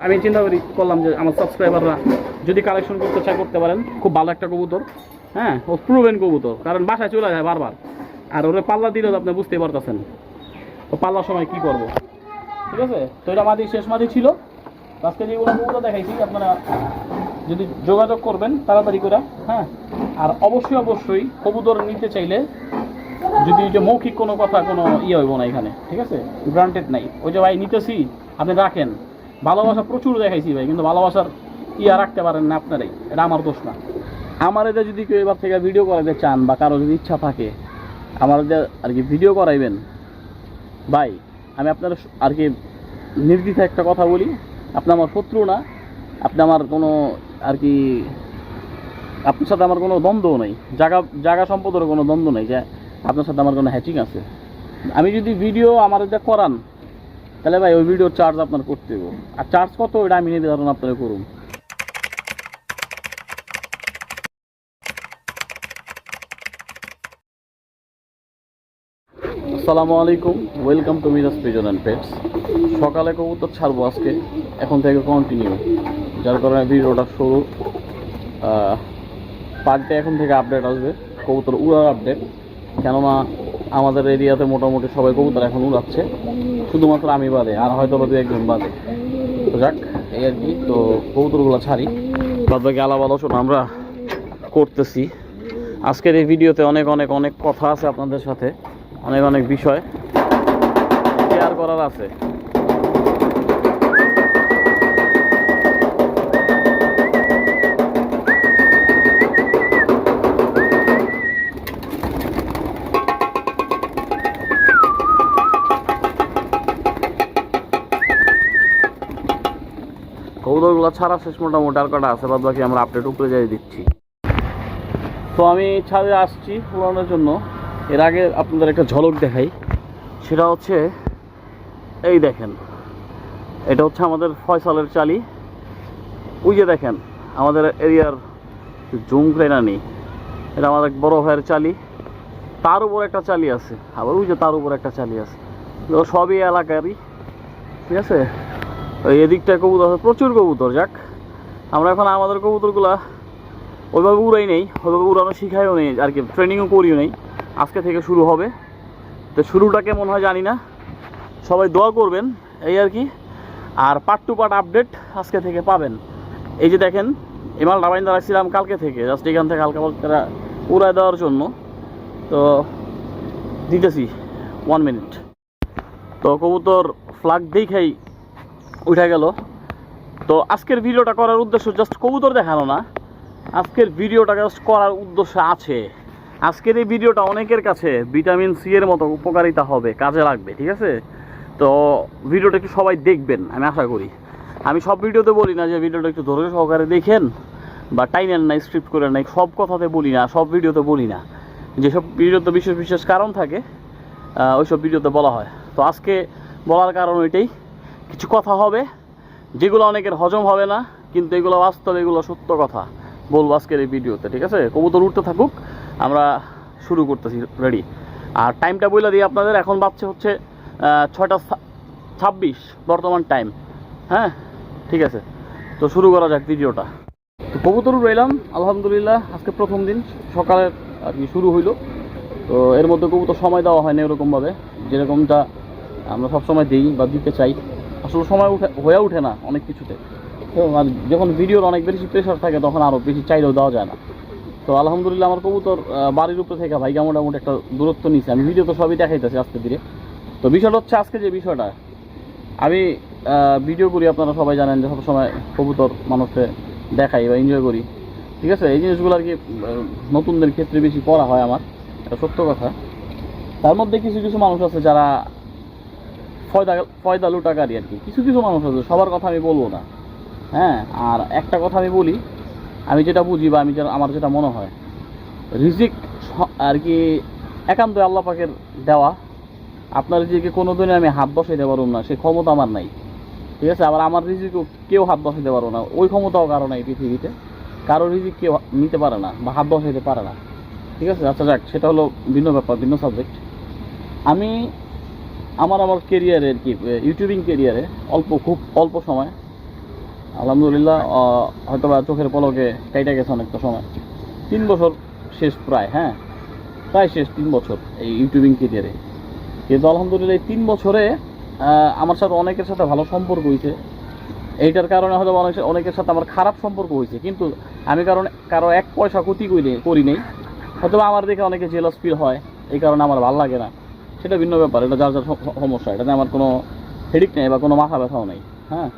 আমি চিন্তা করি, করলাম যে আমার সাবস্ক্রাইবাররা যদি কালেকশন করতে চায়, করতে পারেন। খুব ভালো একটা কবুতর হ্যাঁ? ও প্রুভেন কবুতর, কারণ বাসায় চলে যায় বারবার। আর ওরে পাল্লা দিলেও তো আপনি বুঝতেই পারতেছেন। তো পাল্লার সময় কি করব? ঠিক আছে? তো এটা মাদি, শেষ মাদি ছিল। আজকে যেগুলো কবুতর দেখাইছি, আপনারা যদি যোগাযোগ করবেন, তাড়াতাড়ি করে হ্যাঁ? আর অবশ্যই অবশ্যই কবুতর নিতে চাইলে যদি যে মৌখিক কোনো কথা, কোনো ইয়ে হইব না এখানে, ঠিক আছে? গ্রান্টেড নাই। ওই যে ভাই নিতেছি, আপনি রাখেন। ভালোবাসা প্রচুর দেখাইছি ভাই, কিন্তু ভালোবাসার ইয়া রাখতে পারেন না আপনারাই? এটা আমার দোষ না। আমার এটা যদি কেউ এবার থেকে ভিডিও করাইতে চান বা কারও যদি ইচ্ছা থাকে, আমার আর কি ভিডিও করাইবেন। ভাই, আমি আপনার আর কি নির্দিষ্ট একটা কথা বলি, আপনি আমার শত্রু না, আপনি আমার কোনো আর কি, আপনার সাথে আমার কোনো দ্বন্দ্ব নেই, জায়গা জায়গা সম্পদের কোনো দ্বন্দ্ব নেই যে আপনার সাথে আমার কোনো হ্যাচিং আছে। আমি যদি ভিডিও আমার যা করান তাহলে ভাই, ওই ভিডিওর চার্জ আপনার করতে হবে আর চার্জ কত? ওটা আমি নির্ধারণ আপনারা করুন। আসসালামু আলাইকুম। Welcome to Miraj pigeon and pets সকালে কবুতর ছাড়বো আজকে। এখন থেকে কন্টিনিউ যার কারণে ভিডিওটা শুরু। পার ডে এখন থেকে আপডেট আসবে। কবুতর উড়ার আপডেট কেননা আমাদের এরিয়াতে মোটামুটি সবাই কবুতর এখন উড়াচ্ছে। শুধুমাত্র আমি বাদে, আর হয়তো বা দু একজন বাদে। তো যাক, এই আর কি, তো কবুতরগুলো ছাড়ি। বাদ বাকি আলাপ আলোচনা আমরা করতেছি। আজকের এই ভিডিওতে অনেক অনেক অনেক কথা আছে আপনাদের সাথে, অনেক অনেক বিষয়। শেয়ার করার আছে? ছাড়া শেষ মোটামুটি আর কটা আছে বাদ বাকি আমরা আপডেট উপরে যাই দিচ্ছি তো আমি ছাদে আসছি উড়ানোর জন্য। এর আগে আপনাদের একটা ঝলক দেখাই। সেটা হচ্ছে, এই দেখেন, এটা হচ্ছে আমাদের ফয়সালের চালি। ওই যে দেখেন, আমাদের এরিয়ার জুম নেই এটা আমাদের বড় ভাইয়ের চালি। তার উপর একটা চালি আছে। আবার ওই যে তার উপর একটা চালি আছে। সবই এলাকারই। ঠিক আছে? এদিকটা কবুতর আছে, প্রচুর কবুতর, যাক। আমরা এখন আমাদের কবুতরগুলা ওইভাবে উড়াই নেই, ওইভাবে উড়ানো শিখাইও নেই, আর কি ট্রেনিংও করিও নেই। আজকে থেকে শুরু হবে। তো শুরুটা কেমন হয় জানি না। সবাই দোয়া করবেন, এই আর কি। আর পার্ট টু পার্ট আপডেট আজকে থেকে পাবেন। এই যে দেখেন এমাল ডাবাইন রাখছিলাম কালকে থেকে জাস্ট এখান থেকে হালকা পালকা উড়ায় দেওয়ার জন্য। তো দিতেছি ওয়ান মিনিট তো কবুতর ফ্লাগ দেখাই উঠে গেল। তো আজকের ভিডিওটা করার উদ্দেশ্য জাস্ট কবুতর দেখানো না। আজকের ভিডিওটা জাস্ট করার উদ্দেশ্য আছে। আজকের এই ভিডিওটা অনেকের কাছে ভিটামিন সি এর মতো উপকারিতা হবে কাজে লাগবে ঠিক আছে? তো ভিডিওটা একটু সবাই দেখবেন আমি আশা করি। আমি সব ভিডিওতে বলি না যে ভিডিওটা একটু ধৈর্য সহকারে দেখেন বা টাইমেন নাই স্ক্রিপ্ট করে নাই সব কথাতে বলি না সব ভিডিওতে বলি না। যেসব ভিডিওতে বিশেষ বিশেষ কারণ থাকে আহ, ওইসব ভিডিওতে বলা হয়। তো আজকে বলার কারণ ওইটাই কিছু কথা হবে, যেগুলো অনেকের হজম হবে না, কিন্তু এগুলো বাস্তব এগুলো সত্য কথা বলব আজকের এই ভিডিওতে, ঠিক আছে? কবুতর উঠতে থাকুক, আমরা শুরু করতেছি রেডি আর টাইমটা বলে দিই আপনাদের, এখন বাচ্চা হচ্ছে ছয়টা ছাব্বিশ, বর্তমান টাইম হ্যাঁ? ঠিক আছে? তো শুরু করা যাক ভিডিওটা। তো কবুতর রইলাম আলহামদুলিল্লাহ, আজকে প্রথম দিন সকালে আর কি শুরু হইল। তো এর মধ্যে কবুতর সময় দেওয়া হয় না এরকমভাবে, যেরকমটা আমরা সবসময় দিই বা দিতে চাই। আসলে সময় উঠে হয়ে ওঠে না অনেক কিছুতে। আর যখন ভিডিওর অনেক বেশি প্রেশার থাকে, তখন আরও বেশি চাইলেও দেওয়া যায় না। তো আলহামদুলিল্লাহ আমার কবুতর বাড়ির উপরে থেকে ভাইগা মোটামুটি একটা দূরত্ব নিচ্ছে আমি ভিডিও তো সবই দেখাইতেছি আস্তে ধীরে। তো বিষয়টা হচ্ছে আজকে যে বিষয়টা, আমি ভিডিও করি আপনারা সবাই জানেন যে সবসময় কবুতর মানুষকে দেখাই বা এনজয় করি। ঠিক আছে? এই জিনিসগুলো আর কি নতুনদের ক্ষেত্রে বেশি করা হয় আমার। এটা সত্য কথা। তার মধ্যে কিছু কিছু মানুষ আছে যারা ফয়দা ফয়দা লুটাকারী আর কি। কিছু কিছু মানুষ আছে, সবার কথা আমি বলব না। হ্যাঁ আর একটা কথা আমি বলি, আমি যেটা বুঝি বা আমি যেটা, আমার যেটা মনে হয়, রিজিক আর কি একান্ত আল্লাহ পাকের দেওয়া। আপনার রিজিকে কোনো দিনে আমি হাত বসাইতে পারব না সেই ক্ষমতা আমার নাই। ঠিক আছে? আবার আমার রিজিকও কেউ হাত বসাইতে পারব না, ওই ক্ষমতাও কারও নাই পৃথিবীতে। কারও রিজিক কেউ নিতে পারে না বা হাত বসাইতে পারে না। ঠিক আছে? আচ্ছা যাক, সেটা হলো ভিন্ন ব্যাপার, ভিন্ন সাবজেক্ট আমি আমার আমার কেরিয়ারে আর কি ইউটিউবিং কেরিয়ারে অল্প, খুব অল্প সময়। আলহামদুলিল্লাহ হয়তো বা চোখের পলকে কাইটা গেছে অনেকটা সময়। তিন বছর শেষ প্রায় হ্যাঁ? প্রায় শেষ তিন বছর এই ইউটিউবিং কেরিয়ারে কিন্তু আলহামদুলিল্লাহ, এই তিন বছরে আমার সাথে অনেকের সাথে ভালো সম্পর্ক হয়েছে এইটার কারণে হয়তো অনেক, অনেকের সাথে আমার খারাপ সম্পর্ক হয়েছে কিন্তু আমি কারণ, কারও এক পয়সা ক্ষতি করি করি নেই। হয়তো আমার দেখে অনেকে জেলাস ফিল হয়, এই কারণে আমার ভালো লাগে না। সেটা ভিন্ন ব্যাপার, এটা যার যার সমস্যা, এটাতে আমার কোনো হেডিক নেই বা কোনো মাথা ব্যথাও নেই হ্যাঁ?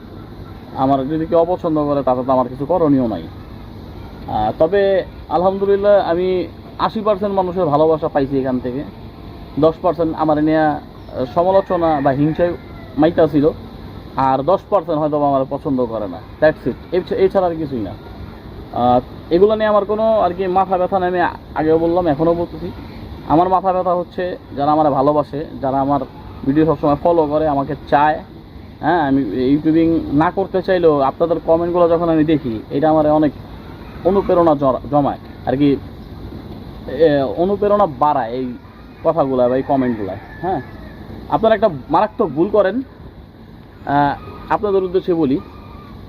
আমার যদি কেউ অপছন্দ করে, তাতে তো আমার কিছু করণীয় নাই। তবে আলহামদুলিল্লাহ আমি আশি পার্সেন্ট মানুষের ভালোবাসা পাইছি এখান থেকে। দশ পার্সেন্ট আমার নিয়ে সমালোচনা বা হিংসায় মাইতা ছিল, আর দশ পার্সেন্ট হয়তো আমার পছন্দ করে না। দ্যাটস ইট এছাড়া আর কিছুই না। এগুলো নিয়ে আমার কোনো আর কি মাথা ব্যথা নেই, আমি আগেও বললাম, এখনও বলতেছি। আমার মাথা ব্যথা হচ্ছে, যারা আমার ভালোবাসে, যারা আমার ভিডিও সবসময় ফলো করে, আমাকে চায় হ্যাঁ আমি ইউটিউবিং না করতে চাইলেও আপনাদের কমেন্টগুলো যখন আমি দেখি, এটা আমার অনেক অনুপ্রেরণা জমায়। আর কি অনুপ্রেরণা বাড়ায় এই কথাগুলো বা এই কমেন্টগুলো হ্যাঁ। আপনারা একটা মারাত্মক ভুল করেন আপনাদের উদ্দেশ্যে বলি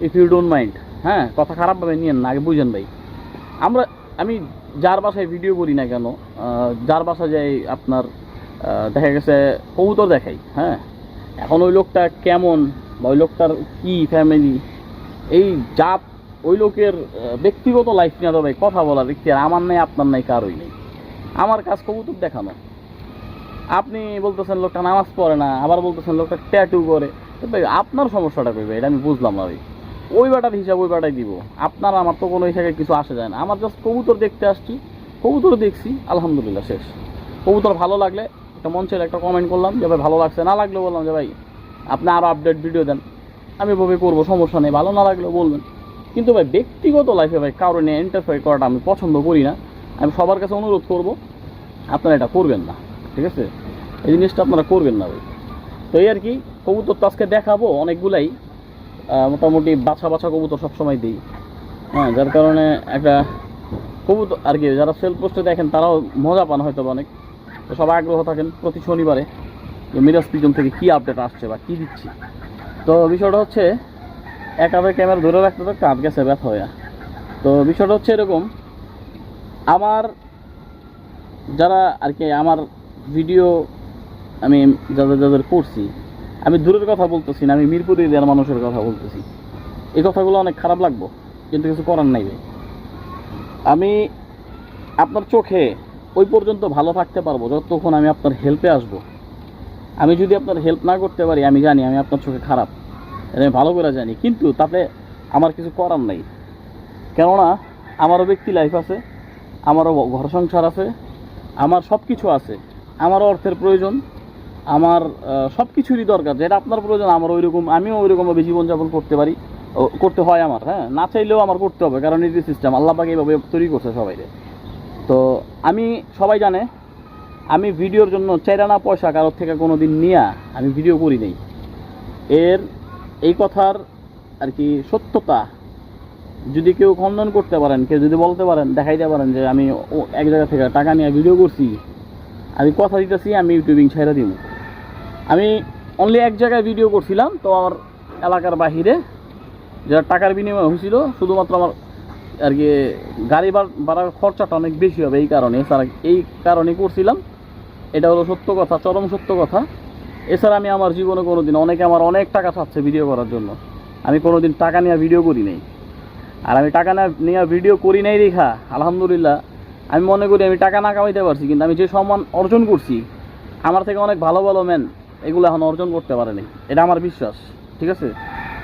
ইফ ইউ ডোন্ট মাইন্ড হ্যাঁ কথা খারাপভাবে নিয়েন না, আগে বুঝেন ভাই। আমরা, আমি যার বাসায় ভিডিও করি না কেন যার বাসা যাই আপনার দেখা গেছে কবুতর দেখাই হ্যাঁ? এখন ওই লোকটা কেমন বা ওই লোকটার কি ফ্যামিলি এই জাত ওই লোকের ব্যক্তিগত লাইফ নিয়ে তো ভাই কথা বলার ইচ্ছে আমার নেই, আপনার নাই কারোই নেই। আমার কাজ কবুতর দেখানো। আপনি বলতেছেন লোকটা নামাজ পড়ে না, আবার বলতেছেন লোকটা ট্যাটু করে। আপনার সমস্যাটা কইবে এটা আমি বুঝলাম না ভাই। ওই বেটার হিসাব ওই বেটাই দিব। আপনার আমার তো কোনো হিসাবে কিছু আসে যায় না। আমার জাস্ট কবুতর দেখতে আসছি। কবুতর দেখছি, আলহামদুলিল্লাহ শেষ। কবুতর ভালো লাগলে একটা মঞ্চের একটা কমেন্ট করলাম যে, ভাই, ভালো লাগছে। না লাগলে বললাম যে, ভাই, আপনি আরও আপডেট ভিডিও দেন। আমি ভাবে করব, সমস্যা নেই। ভালো না লাগলেও বলবেন। কিন্তু ভাই, ব্যক্তিগত লাইফে ভাই, কারও নিয়ে ইন্টারফেয়ার করাটা আমি পছন্দ করি না। আমি সবার কাছে অনুরোধ করব, আপনারা এটা করবেন না। ঠিক আছে? এই জিনিসটা আপনারা করবেন না ভাই। তো এই আর কি, কবুতর তো আজকে দেখাবো অনেকগুলাই। মোটামুটি বাছা বাছা কবুতর সবসময় দিই। হ্যাঁ যার কারণে একটা কবুতর আর কি, যারা সেলফ পোস্টে দেখেন, তারাও মজা পান হয়তো অনেক। তো সবাই আগ্রহ থাকেন প্রতি শনিবারে যে মিরাজ পিজন থেকে কী আপডেট আসছে বা কী দিচ্ছি। তো বিষয়টা হচ্ছে, এক ক্যামেরা ধরে রাখতে তো কাঁধ গেছে, ব্যথা হয়ে তো বিষয়টা হচ্ছে এরকম, আমার যারা আর কি, আমার ভিডিও আমি যাদের যাদের করছি আমি দূরের কথা বলতেছি না, আমি মিরপুর এরিয়ার মানুষের কথা বলতেছি। এই কথাগুলো অনেক খারাপ লাগবো, কিন্তু কিছু করার নাই ভাই আমি আপনার চোখে ওই পর্যন্ত ভালো থাকতে পারব, যতক্ষণ আমি আপনার হেল্পে আসব। আমি যদি আপনার হেল্প না করতে পারি, আমি জানি আমি আপনার চোখে খারাপ। আমি ভালো করে জানি, কিন্তু তাতে আমার কিছু করার নাই। কেননা, আমারও ব্যক্তি লাইফ আছে, আমারও ঘর সংসার আছে, আমার সব কিছু আছে, আমারও অর্থের প্রয়োজন আমার সব কিছুরই দরকার। যেটা আপনার প্রয়োজন, আমার ওই রকম আমিও ওই রকমভাবে জীবনযাপন করতে পারি। করতে হয় আমার হ্যাঁ? না চাইলেও আমার করতে হবে, কারণ এই যে সিস্টেম আল্লাহ পাকে এইভাবে তৈরি করছে সবাইরে। তো আমি, সবাই জানে, আমি ভিডিওর জন্য চাইরানা পয়সা কারোর থেকে কোনো দিন নিয়ে আমি ভিডিও করি নেই। এর, এই কথার আর কি সত্যতা, যদি কেউ খণ্ডন করতে পারেন, কেউ যদি বলতে পারেন, দেখাইতে পারেন যে আমি এক জায়গা থেকে টাকা নিয়ে ভিডিও করছি, আমি কথা দিতেছি, আমি ইউটিউবিং ছেড়ে দিব আমি অনলি এক জায়গায় ভিডিও করছিলাম, তো আমার এলাকার বাহিরে যেটা টাকার বিনিময় হয়েছিল, শুধুমাত্র আমার আর কি গাড়ি ভাড়ার খরচাটা অনেক বেশি হবে এই কারণে। এছাড়া এই কারণে করছিলাম। এটা হলো সত্য কথা, চরম সত্য কথা। এছাড়া আমি আমার জীবনে কোনো দিন অনেকে আমার অনেক টাকা চাচ্ছে ভিডিও করার জন্য। আমি কোনো দিন টাকা নিয়ে ভিডিও করি নাই। আর আমি টাকা না নিয়ে ভিডিও করি নাই রেখা, আলহামদুলিল্লাহ। আমি মনে করি আমি টাকা না কামাইতে পারছি, কিন্তু আমি যে সম্মান অর্জন করছি, আমার থেকে অনেক ভালো ভালো ম্যান এগুলো এখন অর্জন করতে পারেনি। এটা আমার বিশ্বাস, ঠিক আছে?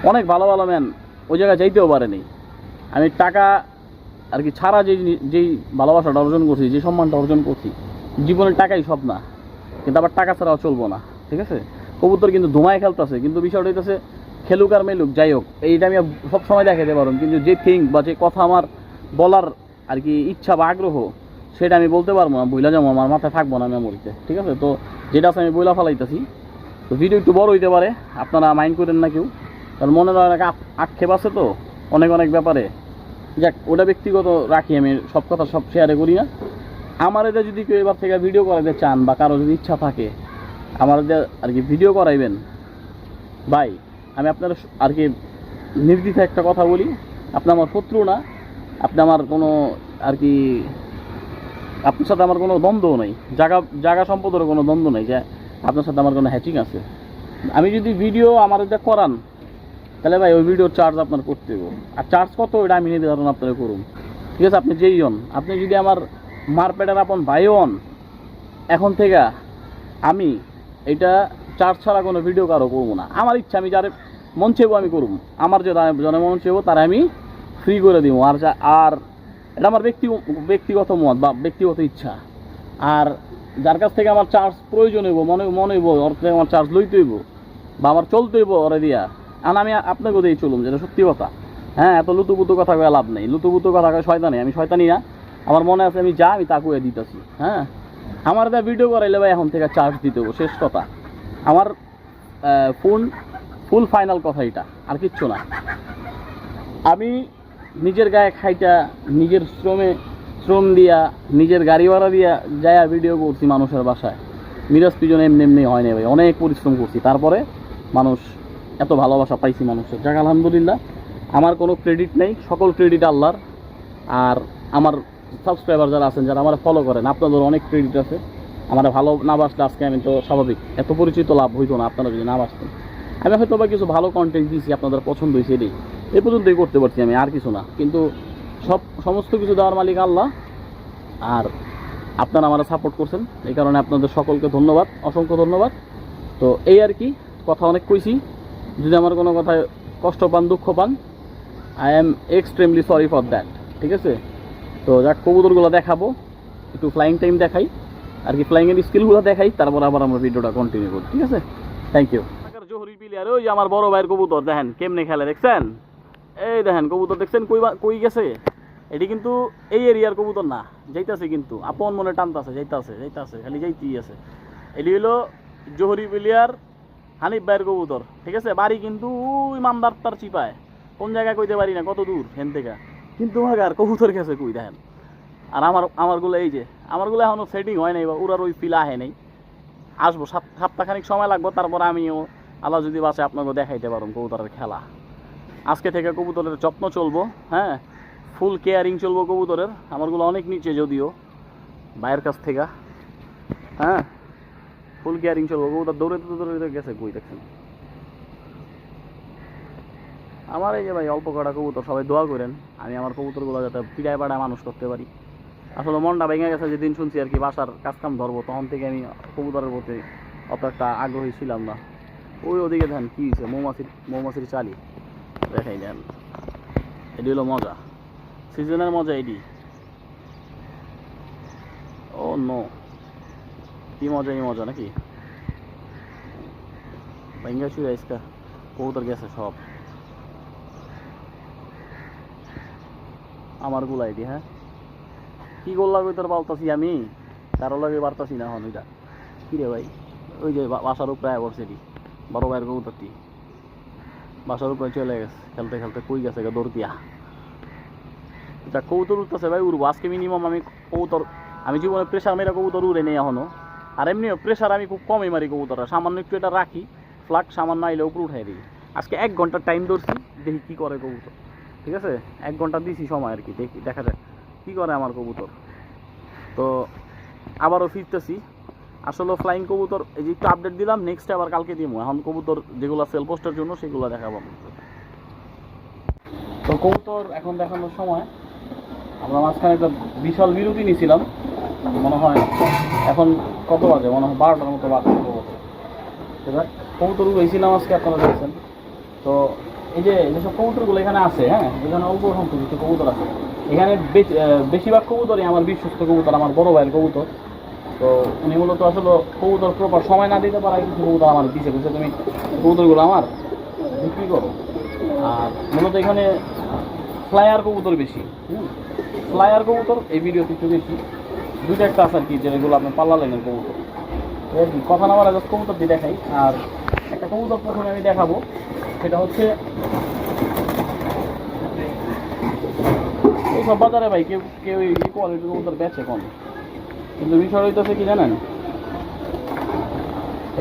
অনেক ভালো ভালো ম্যান ওই জায়গায় যাইতেও পারেনি। আমি টাকা আর কি ছাড়া যেই যেই ভালোবাসাটা অর্জন করছি, যে সম্মানটা অর্জন করছি জীবনের টাকাই সব না। কিন্তু আবার টাকা ছাড়াও চলবো না, ঠিক আছে? কবুতর কিন্তু ধুমায় খেলতেছে, কিন্তু বিষয়টা হইতেছে খেলুক আর মেলুক, যাই হোক, এইটা আমি সব সময় দেখাতে পারুন কিন্তু যে থিঙ্ক বা যে কথা আমার বলার আর কি ইচ্ছা বা আগ্রহ, সেটা আমি বলতে পারব না, বইলা যাব আমার মাথায় থাকব না মেমোরিতে ঠিক আছে? তো যেটা আছে আমি বইলা ফেলাইতেছি। তো ভিডিও একটু বড় হইতে পারে, আপনারা মাইন্ড করেন না কেউ। কারণ মনে আপ- আক্ষেপ আছে তো, অনেক অনেক ব্যাপারে। যাক, ওটা ব্যক্তিগত রাখি, আমি সব কথা সব শেয়ারে করি না। আমার এটা যদি কেউ এবার থেকে ভিডিও করাইতে চান বা কারও যদি ইচ্ছা থাকে, আমার আর কি ভিডিও করাইবেন। ভাই, আমি আপনার আর কি নির্দিষ্ট একটা কথা বলি, আপনি আমার শত্রু না, আপনি আমার কোনো আর কি, আপনার সাথে আমার কোনো দ্বন্দ্ব নেই। জায়গা জায়গা সম্পদেরও কোনো দ্বন্দ্ব নেই যে আপনার সাথে আমার কোনো হ্যাচিং আছে? আমি যদি ভিডিও আমার এটা করান, তাহলে ভাই ওই ভিডিওর চার্জ আপনার করতে হবে আর চার্জ কত ওইটা আমি নির্ধারণ আপনারা করুন ঠিক আছে, আপনি যেই হন। আপনি যদি আমার মারপেটের আপন ভাই হন, এখন থেকে আমি এটা চার্জ ছাড়া কোনো ভিডিও কারও করব না। আমার ইচ্ছা, আমি যারে মন চেবো আমি করব আমার যে জনে মন চেবো তারা আমি ফ্রি করে দিব আর আর এটা আমার ব্যক্তি ব্যক্তিগত মত বা ব্যক্তিগত ইচ্ছা। আর যার কাছ থেকে আমার চার্জ প্রয়োজন হইব, মনে মনে হইব, ওর থেকে আমার চার্জ লইতে হইব, বা আমার চলতে হইব ওরে দিয়া। আর আমি আপনাকে দিয়েই চলুম যেটা সত্যি কথা। হ্যাঁ এত লুতুপুতু কথা কয়ে লাভ নেই। লুতুপুতু কথা কয়ে শয়তানি, আমি শয়তানি না। আমার মনে আছে আমি যা, আমি তা কয়ে দিতেছি হ্যাঁ? আমার দা ভিডিও করাইলে ভাই এখন থেকে চার্জ দিতে হব শেষ কথা। আমার ফোন ফুল ফাইনাল কথা এটা, আর কিচ্ছু না। আমি নিজের গায়ে খাইটা, নিজের শ্রমে শ্রম দিয়া, নিজের গাড়ি ভাড়া দিয়া যায়া ভিডিও করছি মানুষের বাসায়। মিরাজ পিজন এমনি এমনি হয় না ভাই, অনেক পরিশ্রম করছি। তারপরে মানুষ এত ভালোবাসা পাইছি মানুষের। যাক, আলহামদুলিল্লাহ, আমার কোনো ক্রেডিট নেই, সকল ক্রেডিট আল্লাহর। আর আমার সাবস্ক্রাইবার যারা আছেন, যারা আমার ফলো করেন, আপনাদের অনেক ক্রেডিট আছে। আমার ভালো না বাসলে আজকে আমি তো স্বাভাবিক। এত পরিচিত লাভ হইতো না আপনারা যদি না বাসতেন। আমি হয়তো বা কিছু ভালো কন্টেন্ট দিয়েছি আপনাদের পছন্দ হয়েছে এটাই। এ পর্যন্তই করতে পারছি আমি, আর কিছু না। কিন্তু সব সমস্ত কিছু দেওয়ার মালিক আল্লাহ। আর আপনারা আমারা সাপোর্ট করছেন। এই কারণে আপনাদের সকলকে ধন্যবাদ, অসংখ্য ধন্যবাদ। তো এই আর কি, কথা অনেক কইছি। যদি আমার কোনো কথায় কষ্ট পান, দুঃখ পান I am extremely sorry for that ঠিক আছে? তো যাক, কবুতরগুলো দেখাবো, একটু ফ্লাইং টাইম দেখাই, আর কি ফ্লাইংয়ের স্কিলগুলো দেখাই, তারপর আবার আমরা ভিডিওটা কন্টিনিউ করি ঠিক আছে? থ্যাংক ইউ জহরি প্লেয়ার ওই আমার বড় ভাইয়ের কবুতর, দেখেন, কেমনে খেলে, দেখছেন? এই দেখেন, কবুতর দেখছেন, কই কই গেছে? এটি কিন্তু এই এরিয়ার কবুতর না, যাইতাছে কিন্তু। আপন মনে টানতাছে, যাইতাছে যাইতাছে, খালি যাইতেই আছে। এটি হলো জহরি প্লেয়ার হানিফ ভাইয়ের কবুতর, ঠিক আছে? বাড়ি কিন্তু ওই মামদার তার চিপায়। কোন জায়গায় কইতে পারি না, কত দূর হেন থেকে। কিন্তু আর কবুতর গেছে কই, দেখেন? আর আমার, আমারগুলো এই যে, আমারগুলো এখনও সেটিং হয় নাই বা ওরার ওই ফিল আহে নাই। আসব সাত সপ্তাহখানিক সময় লাগবে, তারপর আমিও আল্লাহ যদি বাসে আপনাকে দেখাইতে পারুন কবুতরের খেলা। আজকে থেকে কবুতরের যত্ন চলবো হ্যাঁ? ফুল কেয়ারিং চলবো কবুতরের। আমারগুলো অনেক নিচে যদিও, ভাইয়ের কাছ থেকে। হ্যাঁ ফুল কেয়ারিং চলবো কবুতর। দৌড়াতে দৌড়াতে গেছে কই দেখছেন? আমার এই যে ভাই অল্প কটা কবুতর, সবাই দোয়া করেন, আমি আমার কবুতরগুলো যাতে পিড়ায় পাড়ায় মানুষ করতে পারি। আসলে মনটা ভেঙে গেছে, যেদিন শুনছি আর কি বাসার কাজকাম ধরবো, তখন থেকে আমি কবুতরের প্রতি অত একটা আগ্রহী ছিলাম না। ওই ওদিকে দেন, কী হয়েছে মৌমাছির মৌমাছির চালি। দেখাই দেন। এটি হলো মজা। সিজনের মজা এটি। ও নো কি মজা, এই মজা নাকি? ভেঙ্গা শুয়ে আইসকা। কবুতর গেছে সব। আমারগুলা এটি হ্যাঁ? কি করলাম তোর পালতাছি আমি? কারও লাগে পারতাছি না এখন ওইটা। কি রে ভাই? ওই যে বাসার উপরে আয় এটি। বড় ভাইয়ের কবুতরটি। বাসার উপরে চলে গেছে। খেলতে খেলতে কই গেছে দৌড় দিয়া? যা কবুতর উঠতেছে ভাই উড়বো। আজকে মিনিমাম আমি কবুতর আমি জীবনে প্রেশার মেরা কবুতর উড়ে নেই এখনও। আর এমনিও প্রেশার আমি খুব কমই মারি কবুতরটা সামান্য একটু এটা রাখি ফ্লাগ সামান্য আইলে উপরে উঠাই দিই। আজকে এক ঘণ্টা টাইম ধরছি, দেখি কী করে কবুতর ঠিক আছে? এক ঘণ্টা দিছি সময় আর কি, দেখি, দেখা যাক কি করে আমার কবুতর তো আবারও ফিরতেছি। আসলে ফ্লাইং কবুতর এই যে একটু আপডেট দিলাম নেক্সট আবার কালকে দিব এখন কবুতর যেগুলো সেল পোস্টের জন্য সেগুলো দেখাবো তো কবুতর এখন দেখানোর সময় আমরা মাঝখানে একটা বিশাল বিরতি নিয়েছিলাম, মনে হয় এখন কত বাজে? মনে হয় বারোটার মতো বাজে এবার কবুতর উড়েছিলাম আজকে আপনারা দেখছেন। তো এই যে যেসব কবুতরগুলো এখানে আছে হ্যাঁ এখানে অল্প সংখ্যক কিছু কবুতর আছে। এখানে বেশ- বেশিরভাগ কবুতরই আমার বিশ্বস্ত কবুতর, আমার বড় ভাইয়ের কবুতর। তো উনি মূলত আসলে কবুতর প্রপার সময় না দিতে পারায় কিছু কবুতর আমার দিছে। বুঝছে তুমি কবুতরগুলো আমার বিক্রি করো। আর মূলত এখানে ফ্লায়ার কবুতর বেশি ফ্লায়ার কবুতর এই ভিডিওতে একটু বেশি দুইটা একটা আছে আর কি যেগুলো আপনি পাল্লা লাইনের কবুতর। এই কি, কথা না বলা কবুতর দিয়ে দেখাই। আর একটা কবুতর প্রথমে আমি দেখাবো সেটা হচ্ছে এইসব বাজারে ভাই কেউ কেউ এই কোয়ালিটির কবুতর বেচে কম। কিন্তু বিষয় হইতেছে কি জানেন?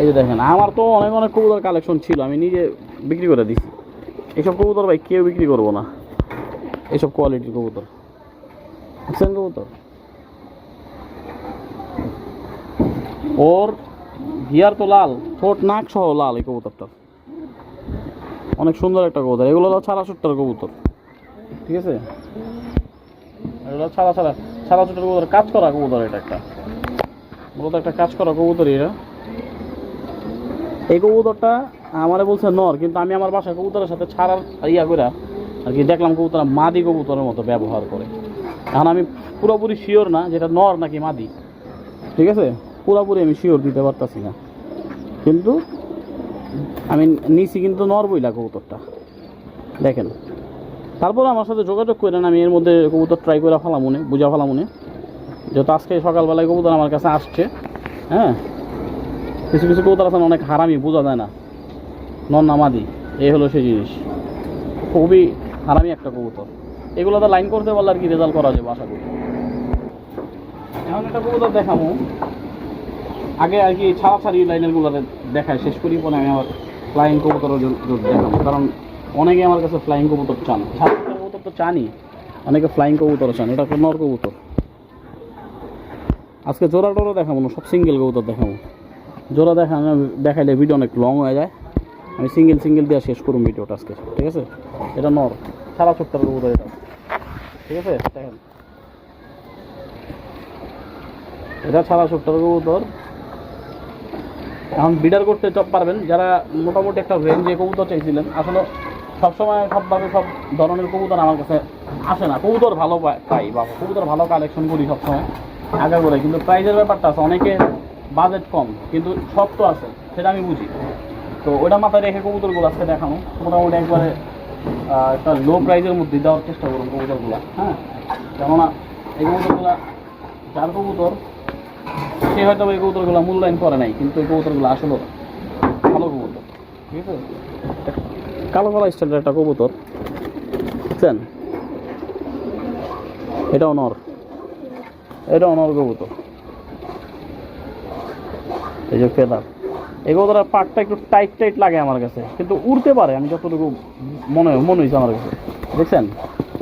এই যে দেখেন আমার তো অনেক অনেক কবুতর কালেকশন ছিল আমি নিজে বিক্রি করে দিছি। এইসব কবুতর ভাই কেউ বিক্রি করব না। এইসব কোয়ালিটির কবুতর। বুঝছেন কবুতর ওর গিয়ার তো লাল ঠোঁট নাক সহ লাল এই কবুতরটা। অনেক সুন্দর একটা কবুতর। এগুলো হলো ছাড়া সুট্টার কবুতর। ঠিক আছে? এগুলো ছাড়া ছাড়া ছাড়া সুট্টার কবুতর কাজ করা কবুতর এটা একটা। মূলত একটা কাজ করা কবুতর এটা। এই কবুতরটা আমারে বলছে নর, কিন্তু আমি আমার বাসায় কবুতরের সাথে ছাড়ার ইয়া করে আর কি দেখলাম কবুতর মাদি কবুতরের মতো ব্যবহার করে। এখন আমি পুরোপুরি শিওর না, যেটা নর নাকি মাদি। ঠিক আছে? পুরোপুরি আমি শিওর দিতে পারতাছি না। কিন্তু, আমি নিছি কিন্তু নর বইলা কবুতরটা। দেখেন। তারপর আমার সাথে যোগাযোগ করেন, আমি এর মধ্যে কবুতর ট্রাই করে ফেলাম মনে বুঝা ফেলাম মনে যেহেতু আজকে সকালবেলায় কবুতর আমার কাছে আসছে হ্যাঁ? কিছু কিছু কবুতর আছে অনেক হারামি, বোঝা যায় না। নন নামাদি এই হলো সেই জিনিস। খুবই হারামি একটা কবুতর। এগুলো তো লাইন করতে পারলে আর কি রেজাল্ট করা যাবে আশা করি। এখন একটা কবুতর দেখাবো। আগে আর কি ছাড়া ছাড়ি লাইনেরগুলো দেখায়, শেষ করি পরে আমি আমার ফ্লাইং জ- দেখাবো। কারণ অনেকে আমার কাছে ফ্লাইং কবুতর চান। কবুতর তো চানই। অনেকে ফ্লাইং কবুতর চান, এটা নর কবুতর। আজকে জোড়া টোড়া দেখাবো না, সব সিঙ্গেল কবুতর দেখাবো। জোড়া দেখা দেখাইলে ভিডিও অনেক লং হয়ে যায়। আমি সিঙ্গেল সিঙ্গেল দিয়ে শেষ করুন ভিডিওটা আজকে, ঠিক আছে? এটা নর। সারা ছোট্টার কবুতর এটা ঠিক আছে? দেখেন। এটা সারা ছোট্টার কবুতর এখন বিডার করতে চপ পারবেন। যারা মোটামুটি একটা রেঞ্জে কবুতর চাইছিলেন, আসলে সবসময় সবভাবে সব ধরনের কবুতর আমার কাছে আসে না। কবুতর ভালো পাই- বা কবুতর ভালো কালেকশন করি সবসময় আগা করে কিন্তু প্রাইজের ব্যাপারটা আছে, অনেকে বাজেট কম, কিন্তু সব তো আছে, সেটা আমি বুঝি। তো ওটা মাথায় রেখে কবুতরগুলো আজকে দেখানো মোটামুটি একবারে একটা লো প্রাইজের মধ্যে দেওয়ার চেষ্টা করুন কবুতরগুলো হ্যাঁ? কেননা এই কবুতরগুলো, যার কবুতর, সে হয়তো এই কবুতরগুলো মূল্যায়ন করে নাই, কিন্তু এই কবুতরগুলো আসলে ভালো কবুতর, ঠিক আছে? কালো কালো স্টাইলের একটা কবুতর, বুঝছেন? এটা নর এটা নর কবুতর। এই যে ফেদার। কবুতরের পাটটা একটু টাইট টাইট লাগে আমার কাছে। কিন্তু উড়তে পারে, আমি যতটুকু মনে মনে হয়েছে আমার কাছে। দেখছেন?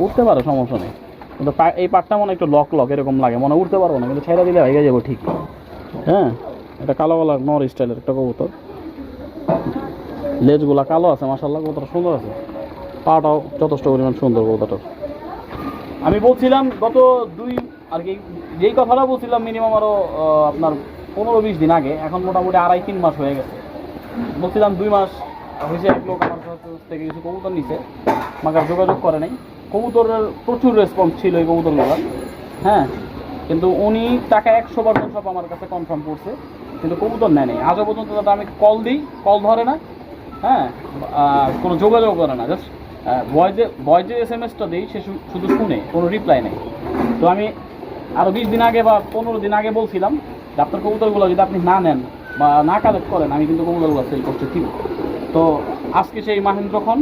উঠতে পারে, সমস্যা নেই। কিন্তু এই পাটটা মনে একটু লক লক এরকম লাগে, মনে উঠতে পারব না, কিন্তু ছেড়ে দিলে হয়ে যাব ঠিক। হ্যাঁ? এটা কালো কালার নর স্টাইলের একটা কবুতর। লেজগুলা কালো আছে মাসাল্লাহ কবুতর সুন্দর আছে। পাটাও যথেষ্ট পরিমাণ সুন্দর কবুতরটার। আমি বলছিলাম, গত দুই আর কি, যেই কথাটা বলছিলাম মিনিমাম আরও আপনার পনেরো বিশ দিন আগে, এখন মোটামুটি আড়াই, তিন মাস হয়ে গেছে। বলছিলাম দুই মাস, হয়েছে এক লোক আমার থেকে কিছু কবুতর নিছে আমাকে আর যোগাযোগ করে নাই। কবুতরের প্রচুর রেসপন্স ছিল এই কবুতরগুলোর। হ্যাঁ কিন্তু উনি টাকা একশো পার্সেন্ট সব আমার কাছে কনফার্ম করছে, কিন্তু কবুতর নেয় নাই। আজও পর্যন্ত যাতে আমি কল দিই কল ধরে না হ্যাঁ কোনো যোগাযোগ করে না জাস্ট ভয়েসে ভয়েসে এস এম এসটা দিই, সে শুধু শুনে, কোনো রিপ্লাই নেই। তো আমি আরও বিশ দিন আগে বা পনেরো দিন আগে বলছিলাম আপনার কবুতরগুলো যদি আপনি না নেন বা না কালেক্ট করেন, আমি কিন্তু কবুতরগুলো সেল করতে দিব। তো আজকে সেই মাহেন্দ্র খন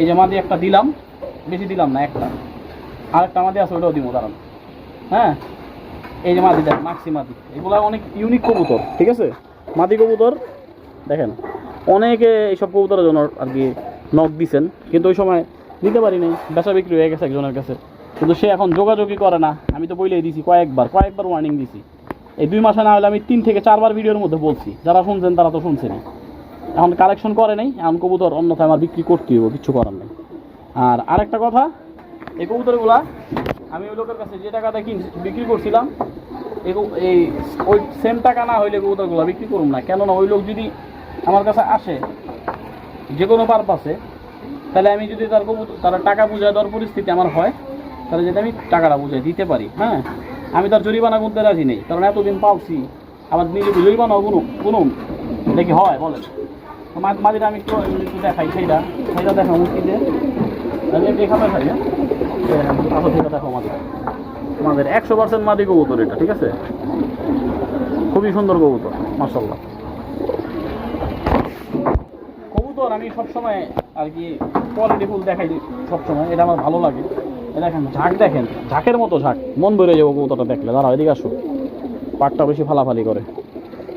এই যে মাদি একটা দিলাম, বেশি দিলাম না, একটা। আরেকটা মাদি আছে, ওটাও দিব, দাঁড়ান। হ্যাঁ? এই যে মাদি দেখ মাক্সি মাদি। এগুলো অনেক ইউনিক কবুতর, ঠিক আছে? মাদি কবুতর, দেখেন, অনেকে এইসব কবুতরের জন্য আর কি নখ দিছেন, কিন্তু ওই সময় দিতে পারি নাই, বেচা বিক্রি হয়ে গেছে একজনের কাছে। কিন্তু সে এখন যোগাযোগই করে না, আমি তো বইলেই দিছি, কয়েকবার কয়েকবার ওয়ার্নিং দিছি। এই দুই মাসে না হলে আমি তিন থেকে চারবার ভিডিওর মধ্যে বলছি, যারা শুনছেন তারা তো শুনছেনই। এখন কালেকশন করে নাই, এখন কবুতর অন্যথায় আমার বিক্রি করতে হবে, কিছু করার নেই। আর আরেকটা কথা, এই কবুতরগুলা আমি ওই লোকের কাছে যে টাকাটা কিন, বিক্রি করছিলাম, এই ওই সেম টাকা না হইলে কবুতরগুলো বিক্রি করুম না। কেননা ওই লোক যদি আমার কাছে আসে, যে কোনো পারপাসে তাহলে আমি যদি তার কবুতর তার টাকা বুঝায় দেওয়ার পরিস্থিতি আমার হয়, তাহলে যদি আমি টাকাটা বুঝাই দিতে পারি হ্যাঁ? আমি তার জরিমানা গুনতে রাজি নেই, কারণ এতদিন পালছি আবার নিজে জরিমানাও কোনো কোনো দেখি হয়? বলেন। তো মা- মাদিটা আমি একটু একটু দেখাই, সেইটা সেইটা দেখা মুশকিল এখানে খাই হ্যাঁ? আসো থেকে দেখো মাদি আমাদের একশো পার্সেন্ট মাদি কবুতর এটা, ঠিক আছে? খুবই সুন্দর কবুতর মার্শাল্লাহ কবুতর আমি সবসময় আর কি কোয়ালিটি ফুল দেখাই সবসময়, এটা আমার ভালো লাগে। দেখেন ঝাঁক দেখেন। ঝাঁকের মতো ঝাঁক মন ভরে যাব কবুতরটা দেখলে। দাঁড়াও, এদিকে আসো। পাটটা বেশি ফালাফালি করে।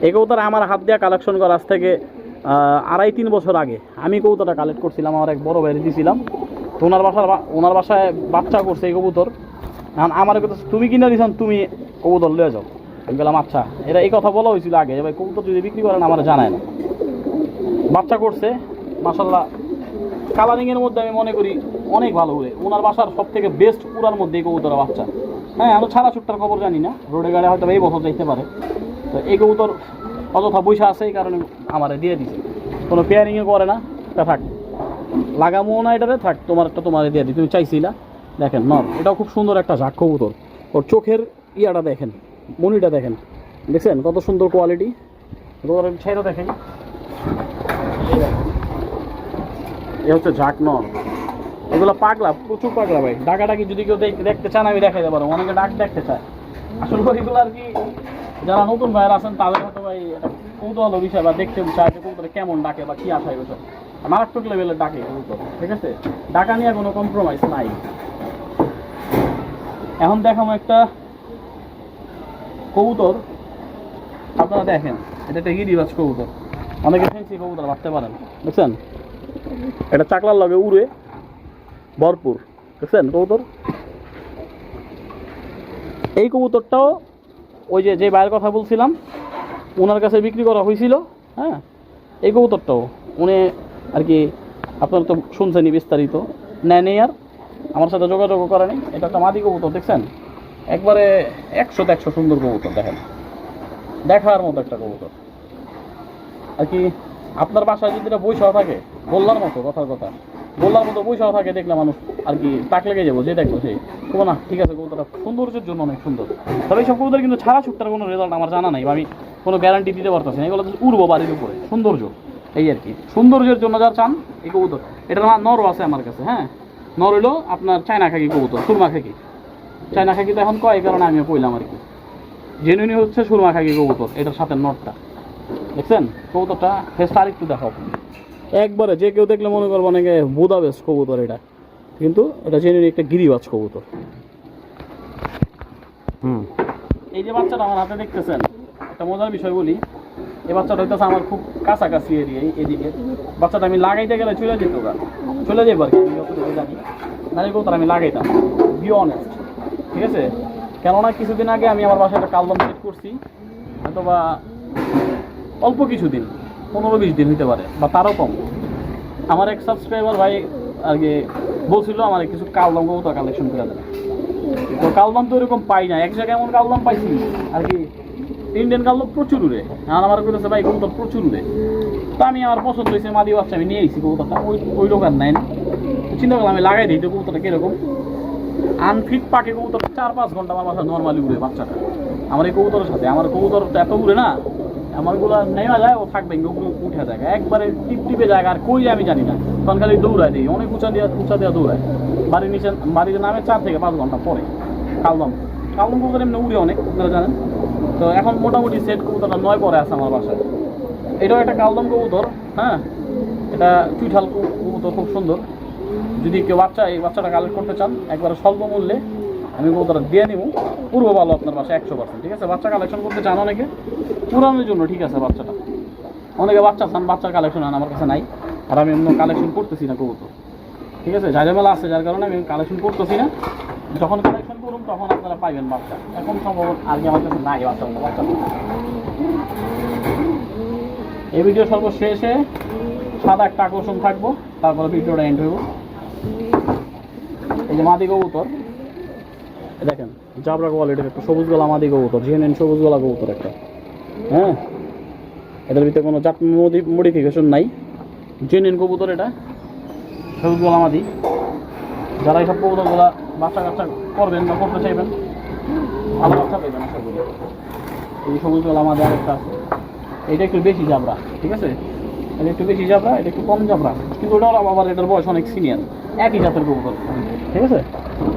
এই কবুতর আমার হাত দিয়ে কালেকশন করা আজ থেকে আড়াই তিন বছর আগে। আমি কবুতরটা কালেক্ট করছিলাম, আমার এক বড় ভাইরে দিয়েছিলাম তো ওনার বাসার ওনার বাসায় বাচ্চা করছে এই কবুতর। এখন আমার কথা তুমি কিনে দিয়েছেন তুমি কবুতর লয়ে যাও। আমি বললাম আচ্ছা। এটা এই কথা বলা হয়েছিল আগে ভাই, কবুতর যদি বিক্রি করেন, আমার জানায় না। বাচ্চা করছে মাসাল্লাহ কালারিংয়ের মধ্যে আমি মনে করি অনেক ভালো উড়ে ওনার বাসার সব থেকে বেস্ট উড়ার মধ্যে এই কবুতরের বাচ্চা। হ্যাঁ আমি ছাড়া ছুট্টার খবর জানি না। রোডে গাড়ি হয়তো এই বছর যাইতে পারে। তো এই কবুতর অযথা বৈশা আছে এই কারণে আমারে দিয়ে দিছে। কোনো পেয়ারিংয়ে করে না। তা থাক। লাগামো না এটারে, থাক, তোমারটা তোমারে দিয়ে দিই। তুমি চাইছিলা। দেখেন, নর, এটাও খুব সুন্দর একটা ঝাক কবুতর। ওর চোখের ইয়াটা দেখেন, মনিটা দেখেন। দেখছেন? কত সুন্দর কোয়ালিটি ছেড়ে দেখেন। এ হচ্ছে ঝাঁক নর এগুলো পাগলা, প্রচুর পাগলা ভাই। ডাকাডাকি যদি কেউ দেখতে চান আমি দেখাইতে পারব অনেকে ডাক দেখতে চায়। আসলে এগুলো আর কি, যারা নতুন ভাইয়ের আছেন, তাদের হয়তো ভাই কৌতূহল বিষয়, বা দেখতে চায় যে কেমন ডাকে বা কি আশা এগুলো মারাত্মক লেভেলের ডাকে ঠিক আছে? ডাকা নিয়ে কোনো কম্প্রোমাইজ নাই। এখন দেখাবো একটা কবুতর আপনারা দেখেন, এটা একটা গিরিবাজ কবুতর অনেকে ফেন্সি কবুতর ভাবতে পারেন। বুঝছেন এটা চাকলার লগে উড়ে ভরপুর। বুঝছেন কবুতর? এই কবুতরটাও ওই যে যে বাইরের কথা বলছিলাম ওনার কাছে বিক্রি করা হয়েছিল হ্যাঁ? এই কবুতরটাও। উনি আর কি, আপনারা তো শুনছেনই বিস্তারিত। নেয় নেই আর, আমার সাথে যোগাযোগ করেনি এটা একটা মাদি কবুতর, দেখছেন? একবারে একশোতে একশো সুন্দর কবুতর, দেখেন। দেখার মতো একটা কবুতর। আর কি, আপনার বাসায় যদি এটা বৈশাও থাকে বললার মতো, কথার কথা। বললার মতো বৈশাও থাকে, দেখলে মানুষ আর কি তাক লেগে যাব, যে দেখব সেই। তবু না, ঠিক আছে, কবুতরটা সৌন্দর্যের জন্য অনেক সুন্দর। তবে এইসব কবুতর কিন্তু ছাড়া ছুটটার কোনো রেজাল্ট আমার জানা নাই, বা আমি কোনো গ্যারান্টি দিতে পারতেছি না। এগুলো তো উড়বো বাড়ির উপরে, সৌন্দর্য, এই আর কি। সৌন্দর্যের জন্য যার চান, এই কবুতর। এটা না নরও আছে আমার কাছে হ্যাঁ? নর হলো আপনার চায়না খাকি কবুতর, সুরমা খাকি। চায়না খাকি তো এখন কয়? এই কারণে আমিও কইলাম আর কি। জেনুইনি হচ্ছে সুরমা খাকি কবুতর, এটার সাথে নটটা দেখছেন? কবুতরটা ফেসটা আরেকটু দেখাও। একবারে যে কেউ দেখলে মনে করব অনেকে বুদাবেস কবুতর এটা। কিন্তু এটা জেনুইনি একটা গিরিবাজ কবুতর। হুম। এই যে বাচ্চাটা আমার হাতে দেখতেছেন একটা মজার বিষয় বলি এই বাচ্চাটা হইতেছে আমার খুব কাছাকাছি এরিয়া এদিকে। বাচ্চাটা আমি লাগাইতে গেলে চলে যেত চলে যাব আর কি আমি যতটুকু জানি। কবুতর আমি লাগাইতাম বি অনেস্ট ঠিক আছে? কেননা কিছুদিন আগে আমি আমার বাসায় একটা কালবাম সেট করছি অথবা অল্প কিছুদিন। পনেরো বিশ দিন হইতে পারে, বা তারও কম। আমার এক সাবস্ক্রাইবার ভাই আর কি বলছিল আমার কিছু কালদম কবুতর কালেকশন করে দেবে। তো কালদম তো এরকম পাই না, এক জায়গায় এমন কালদম পাইছি আর কি ইন্ডিয়ান কালদম প্রচুর উড়ে। আর আমার করেছে ভাই কবুতর প্রচুর উড়ে। তো আমি আমার পছন্দ হয়েছে মাদি বাচ্চা, আমি নিয়ে এসেছি কবুতরটা। ওই ওই আর নাই চিন্তা করলাম, আমি লাগাই দিই তো কবুতরটা কীরকম? আনফিট পাকে কবুতর চার পাঁচ ঘণ্টা আমার বাসা নর্মালি উড়ে বাচ্চাটা। আমার এই কবুতরের সাথে। আমার কবুতর এত উড়ে না আমারগুলো নেওয়া যায় ও থাকবে উঠে যায় একবারে টিপ টিপে যায় আর কই আমি জানি না। তখন খালি দৌড়ায় দিই অনেক উঁচা দিয়ে উঁচা দিয়ে দৌড়ায়। বাড়ির নিচে বাড়িতে নামে চার থেকে পাঁচ ঘণ্টা পরে। কালদম। কালদম কবুতর এমনি উড়ে অনেক, আপনারা জানেন। তো এখন মোটামুটি সেট কবুতরটা নয় পরে আছে আমার বাসায়। এটাও একটা কালদম কবুতর হ্যাঁ? এটা চুইঠাল কবু- কবুতর খুব সুন্দর। যদি কেউ বাচ্চা, এই বাচ্চাটা কালেক্ট করতে চান, একবারে স্বল্প মূল্যে আমি কবুতরটা দিয়ে নিব। পূর্ব ভালো আপনার বাসায় একশো পার্সেন্ট ঠিক আছে? বাচ্চা কালেকশন করতে চান অনেকে, পুরানোর জন্য, ঠিক আছে, বাচ্চাটা। অনেকে বাচ্চা চান, বাচ্চার কালেকশন আন, আমার কাছে নাই। আর আমি অন্য কালেকশন করতেছি না কবুতর, ঠিক আছে? ঝাড়েমেলা আছে, যার কারণে আমি কালেকশন করতেছি না। যখন কালেকশন করুন তখন আপনারা পাইবেন বাচ্চা। এখন সম্ভব আর কি আমার কাছে নাই বাচ্চা বাচ্চা। এই ভিডিও সর্বশেষে সাদা একটা আকর্ষণ থাকব, তারপরে ভিডিওটা এন্ড হইব। এই যে মাদি কবুতর দেখেন, জাবরা কোয়ালিটির একটা সবুজ গলা মাদি কবুতর জিএনএন সবুজ গলা কবুতর একটা। হ্যাঁ? এটার ভিতরে কোনো জাত মডিফিকেশন নাই। জেনুইন কবুতর এটা, সবুজ গলা মাদি। যারা এইসব কবুতরগুলা বাচ্চা কাচ্চা করবেন বা করতে চাইবেন, ভালো বাচ্চা পাইবেন আশা করি। এই সবুজ গলা মাদি আরেকটা আছে। এটা একটু বেশি জাবরা, ঠিক আছে? এটা একটু বেশি জাবরা, এটা একটু কম জাবরা। কিন্তু ওটাও আবার এটার বয়স অনেক সিনিয়র একই জাতের কবুতর। ঠিক আছে?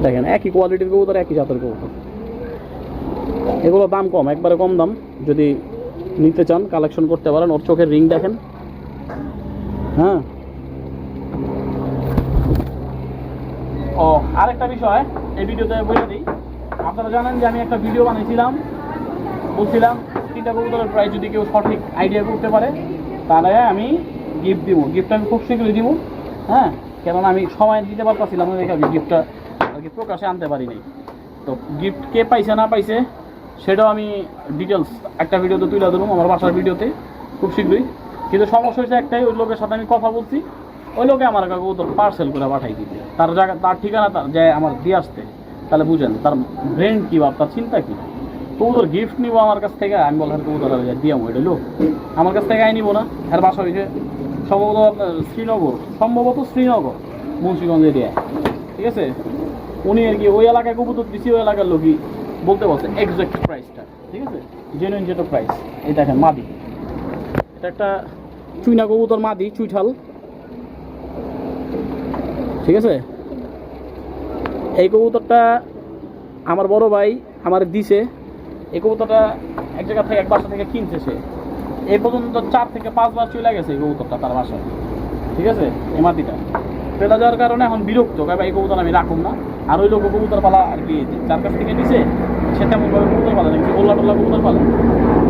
দেখেন, একই কোয়ালিটির কবুতর, একই জাতের কবুতর। এগুলো দাম কম, একবারে কম দাম। যদি নিতে চান কালেকশন করতে পারেন। ওর চোখের রিং দেখেন। হ্যাঁ? ও, আরেকটা বিষয়, এই ভিডিওতে বলে দিই। আপনারা জানেন যে আমি একটা ভিডিও বানিয়েছিলাম। বলছিলাম, তিনটা কবুতরের প্রাইস যদি কেউ সঠিক আইডিয়া করতে পারে তাহলে আমি গিফট দিব। গিফট আমি খুব শীঘ্রই দিব হ্যাঁ? কেননা আমি সময় দিতে পারতাছিলাম আমি গিফটটা আর কি প্রকাশে আনতে পারি নাই। তো গিফট কে পাইছে না পাইছে, সেটাও আমি ডিটেলস একটা ভিডিওতে তুলে দেবো আমার বাসার ভিডিওতে, খুব শীঘ্রই। কিন্তু সমস্যা হয়েছে একটাই, ওই লোকের সাথে আমি কথা বলছি, ওই লোকে আমার কাছে তো পার্সেল করে পাঠাই দিতে তার জায়গা, তার ঠিকানা তার যায় আমার দিয়ে আসতে, তাহলে বুঝেন, তার ব্রেন কী ভাব তার চিন্তা কী? কবুতর গিফট নিবো আমার কাছ থেকে, আমি বললাম কবুতর দিয়ে এটা লোক আমার কাছ থেকে আই নিবো না এর বাসা হয়েছে সম্ভবত আপনার শ্রীনগর, সম্ভবত শ্রীনগর, মুন্সিগঞ্জ এরিয়া ঠিক আছে? উনি আর কি ওই এলাকায় কবুতর দিছি, ওই এলাকার লোকই বলতে বলছে এক্সাক্ট প্রাইসটা ঠিক আছে? জেনুইন যেটা প্রাইস এই দেখেন, মাদি। এটা একটা চুইনা কবুতর মাদি, চুইঠাল। ঠিক আছে? এই কবুতরটা আমার বড় ভাই আমার দিছে। এই কবুতরটা এক জায়গা থেকে এক বাসা থেকে কিনছে সে। এই পর্যন্ত চার থেকে পাঁচবার চলে গেছে এই কবুতরটা তার বাসায়। ঠিক আছে? এই মাটিটা। ফেলা যাওয়ার কারণে এখন বিরক্ত। কারণ এই কবুতর আমি রাখুন না। আর ওই লোক কবুতর পালা আর কি যার কাছ থেকে নিছে, সে তেমনভাবে কবুতর পালা দেখছি গোল্লা টোল্লা কবুতর পালে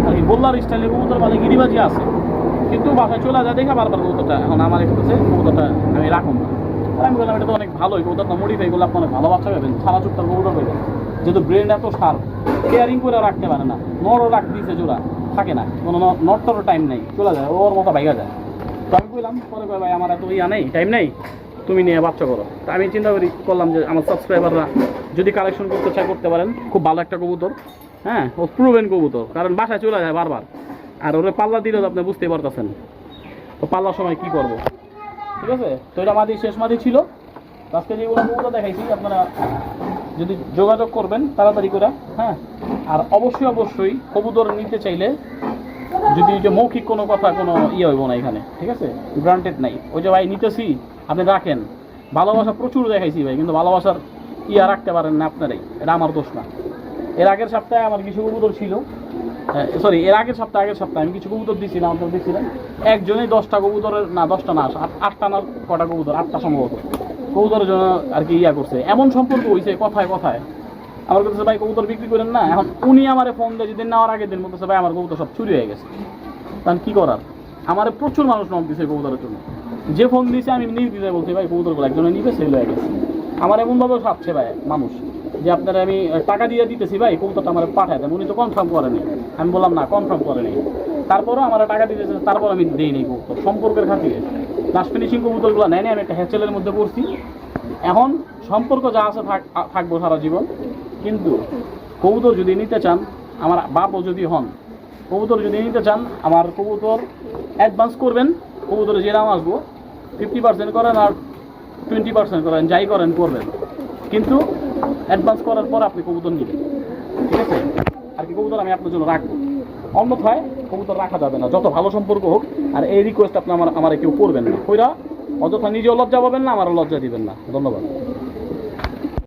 আর কি গোল্লার স্টাইলে কবুতর পালে গিরিবাজি আছে। কিন্তু বাসায় চলে যায় দেখা বারবার কবুতরটা এখন আমার কাছে কবুতরটা আমি রাখুন না। আমি বললাম, এটা তো অনেক ভালো। এই কবুতরটা মডিফাই করলে আপনি অনেক ভালো বাচ্চা পাবেন। সারা চুপটার কবুতর পাবেন যেহেতু ব্রেন এত শার্প কেয়ারিং করে রাখতে পারে না, নরও রাখ দিয়েছে জোড়া, থাকে না, কোনো নটটারও টাইম নেই, চলে যায়, ওর মতো বাইকা যায়। তো আমি কইলাম, পরে কই ভাই, আমার এত ইয়া নেই টাইম নেই, তুমি নিয়ে বাচ্চা করো। তা আমি চিন্তা করি, করলাম যে আমার সাবস্ক্রাইবাররা যদি কালেকশন করতে চায়, করতে পারেন। খুব ভালো একটা কবুতর হ্যাঁ ও প্রুভেন কবুতর, কারণ বাসায় চলে যায় বারবার। আর ওরা পাল্লা দিলে তো আপনি বুঝতেই পারতেছেন। তো পাল্লার সময় কি করব? ঠিক আছে? তো এটা মাদি, শেষ মাদি ছিল। আজকে যেগুলো কবুতর দেখাইছি, আপনারা যদি যোগাযোগ করবেন তাড়াতাড়ি করে হ্যাঁ? আর অবশ্যই অবশ্যই কবুতর নিতে চাইলে যদি যে মৌখিক কোনো কথা, কোনো ইয়ে হইব না এখানে, ঠিক আছে? গ্রান্টেড নাই। ওই যে ভাই নিতেছি, আপনি রাখেন। ভালোবাসা প্রচুর দেখাইছি ভাই, কিন্তু ভালোবাসার ইয়া রাখতে পারেন না আপনারাই। এটা আমার দোষ না। এর আগের সপ্তাহে আমার কিছু কবুতর ছিল। সরি এর আগের সপ্তাহে আগের সপ্তাহে আমি কিছু কবুতর দিছিলাম আপনারা দেখছিলেন একজনেই দশটা কবুতরের, না, দশটা না, আট- আটটা না, কটা কবুতর, আটটা সম্ভবত। জন্য আর কি ইয়া করছে। এমন সম্পর্ক হয়েছে কথায় কথায়। আমার কাছে ভাই কবুতর বিক্রি করেন না, এখন উনি আমার ফোন দিয়ে যেদিন নেওয়ার আগের দিন বলতেছে, ভাই, আমার কবুতর সব চুরি হয়ে গেছে। তখন কি করার? আমার প্রচুর মানুষ নক দিছে কবুতরের জন্য। যে ফোন দিয়েছে আমি নির্দিষ্ট বলছি, ভাই, কবুতরগুলো একজনে নিবে সেল হয়ে গেছে। আমার এমনভাবেও সাপছে ভাই মানুষ, যে আপনারা আমি টাকা দিয়ে দিতেছি, ভাই, কবুতরটা আমার পাঠায় দেন। উনি তো কনফার্ম করেনি আমি বললাম, না কনফার্ম করেনি তারপরও আমার টাকা দিতেছে, তারপর আমি দিই নি কবুতর, সম্পর্কের খাতিরে। লাস্ট ফিনিশিং কবুতরগুলো নেয়নি আমি একটা হ্যাচেলের মধ্যে পড়ছি। এখন সম্পর্ক যা আছে থাক থাকব সারা জীবন। কিন্তু কবুতর যদি নিতে চান, আমার বাপও যদি হন, কবুতর যদি নিতে চান, আমার কবুতর অ্যাডভান্স করবেন। কবুতরে যে দাম আসব ফিফটি পার্সেন্ট করেন আর টোয়েন্টি পার্সেন্ট করেন, যাই করেন, করবেন। কিন্তু অ্যাডভান্স করার পর আপনি কবুতর নেবেন। ঠিক আছে? আর কি কবুতর আমি আপনার জন্য রাখব? অন্যথায় কবুতর রাখা যাবে না। যত ভালো সম্পর্ক হোক, আর এই রিকোয়েস্ট আপনি আমার আমার কেউ করবেন না। কইরা অযথা নিজেও লজ্জা পাবেন না, আমারও লজ্জা দিবেন না। ধন্যবাদ।